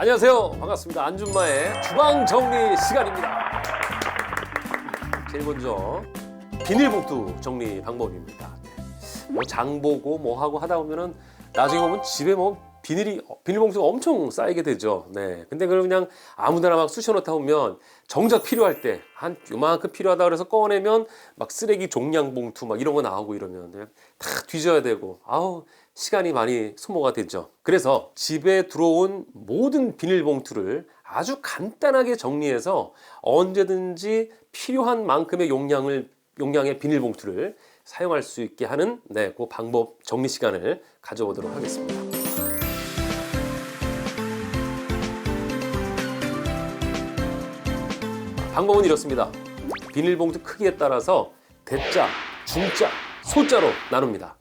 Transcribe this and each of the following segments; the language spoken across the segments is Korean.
안녕하세요. 반갑습니다. 안준마의 주방 정리 시간입니다. 제일 먼저 비닐봉투 정리 방법입니다. 뭐 장 보고 뭐 하고 하다 보면은 나중에 보면 집에 뭐 비닐이 비닐봉투가 엄청 쌓이게 되죠. 네. 근데 그걸 그냥 아무데나 막 쑤셔놓다 보면 정작 필요할 때 한 요만큼 필요하다 그래서 꺼내면 막 쓰레기 종량 봉투 막 이런 거 나오고 이러면 그냥 다 뒤져야 되고 아우 시간이 많이 소모가 되죠. 그래서 집에 들어온 모든 비닐봉투를 아주 간단하게 정리해서 언제든지 필요한 만큼의 용량을 용량의 비닐봉투를 사용할 수 있게 하는 네, 그 방법 정리 시간을 가져보도록 하겠습니다. 방법은 이렇습니다. 비닐봉투 크기에 따라서 대자, 중자, 소자로 나눕니다.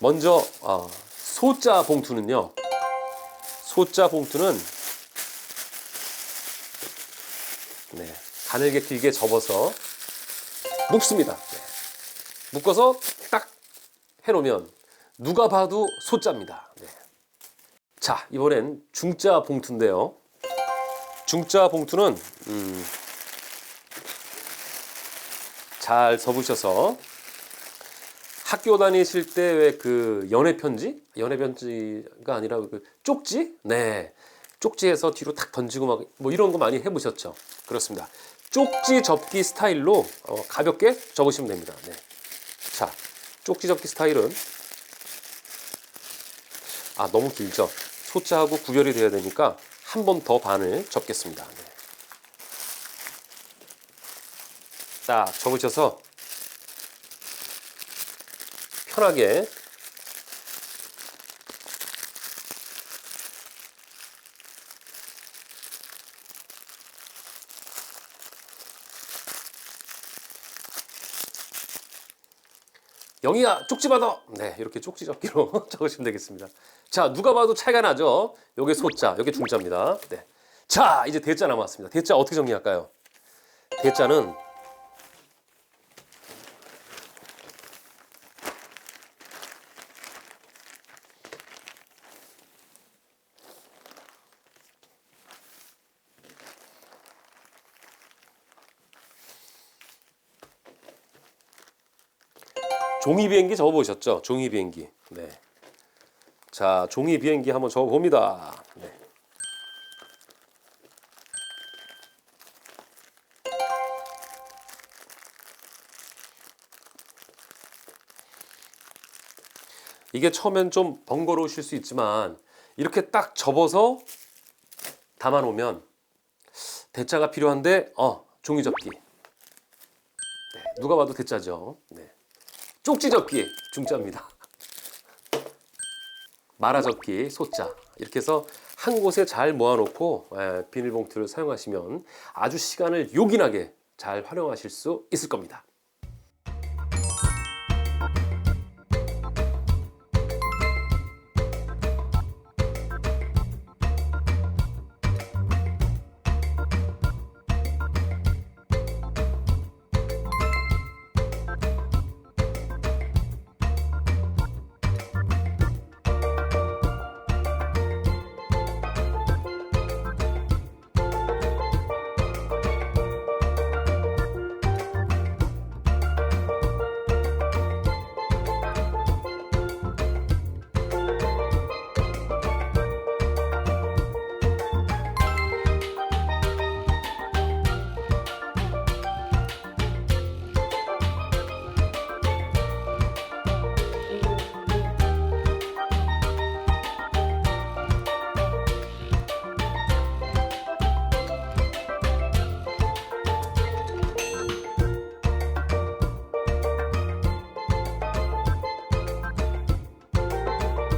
먼저 어, 소자 봉투는요. 소자 봉투는 네, 가늘게 길게 접어서 묶습니다. 네. 묶어서 딱 해놓으면 누가 봐도 소자입니다. 네. 자 이번엔 중자 봉투인데요. 중자 봉투는 음, 잘 접으셔서 학교 다니실 때 왜 그 연애 편지? 연애 편지가 아니라 그 쪽지? 네. 쪽지에서 뒤로 탁 던지고 막 뭐 이런 거 많이 해보셨죠? 그렇습니다. 쪽지 접기 스타일로 어, 가볍게 접으시면 됩니다. 네. 자, 쪽지 접기 스타일은 아 너무 길죠. 소자하고 구별이 돼야 되니까 한 번 더 반을 접겠습니다. 네. 딱 접으셔서 편하게 영희야 쪽지 받아. 네 이렇게 쪽지 접기로 적으시면 되겠습니다. 자 누가 봐도 차이가 나죠? 요게 소자 요게 중자입니다. 네 자 이제 대자 남았습니다. 대자 어떻게 정리할까요? 대자는 종이 비행기 적어보셨죠? 종이 비행기. 네. 자, 종이 비행기 한번 적어봅니다. 네. 이게 처음엔 좀 번거로우실 수 있지만 이렇게 딱 접어서 담아 놓으면 대자가 필요한데 어 종이 접기 네, 누가 봐도 대자죠 네. 쪽지 접기 중자입니다. 말아 접기 소자 이렇게 해서 한 곳에 잘 모아놓고 에, 비닐봉투를 사용하시면 아주 시간을 요긴하게 잘 활용하실 수 있을 겁니다.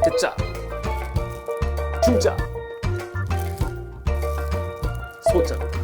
대자, 중자, 소자입니다.